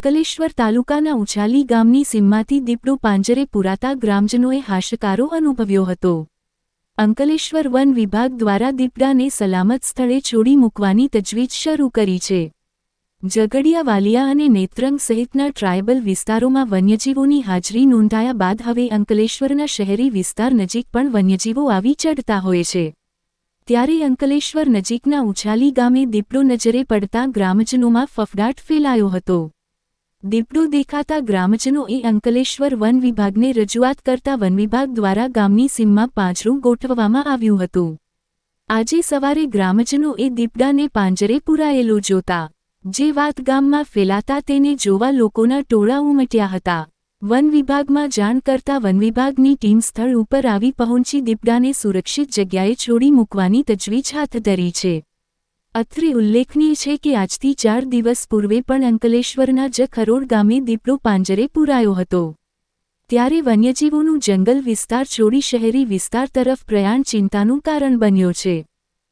અંકલેશ્વર તાલુકાના ઉછાલી ગામની સીમમાંથી દીપડો પાંજરે પુરાતા ગ્રામજનોએ હાશકારો અનુભવ્યો હતો. અંકલેશ્વર વન વિભાગ દ્વારા દીપડાને સલામત સ્થળે છોડી મૂકવાની તજવીજ શરૂ કરી છે. ઝઘડિયા વાલિયા અને નેત્રંગ સહિતના ટ્રાયબલ વિસ્તારોમાં વન્યજીવોની હાજરી નોંધાયા બાદ હવે અંકલેશ્વરના શહેરી વિસ્તાર નજીક પણ વન્યજીવો આવી ચડતા હોય છે. ત્યારે અંકલેશ્વર નજીકના ઉછાલી ગામે દીપડો નજરે પડતા ગ્રામજનોમાં ફફડાટ ફેલાયો હતો. દીપડો દેખાતા ગ્રામજનોએ અંકલેશ્વર વન વિભાગને રજૂઆત કરતા વનવિભાગ દ્વારા ગામની સીમમાં પાંજરું ગોઠવવામાં આવ્યું હતું. આજે સવારે ગ્રામજનોએ દીપડાને પાંજરે પુરાયેલો જોતા, જે વાત ગામમાં ફેલાતા તેને જોવા લોકોના ટોળા ઉમટ્યા હતા. વન વિભાગમાં જાણ કરતા વનવિભાગની ટીમ સ્થળ ઉપર આવી પહોંચી દીપડાને સુરક્ષિત જગ્યાએ છોડી મૂકવાની તજવીજ હાથ ધરી છે. અત્રે ઉલ્લેખનીય છે કે આજથી ચાર દિવસ પૂર્વે પણ અંકલેશ્વરના જ ખરોડ ગામે દીપડો પાંજરે પૂરાયો હતો. ત્યારે વન્યજીવોનું જંગલ વિસ્તાર છોડી શહેરી વિસ્તાર તરફ પ્રયાણ ચિંતાનું કારણ બન્યો છે.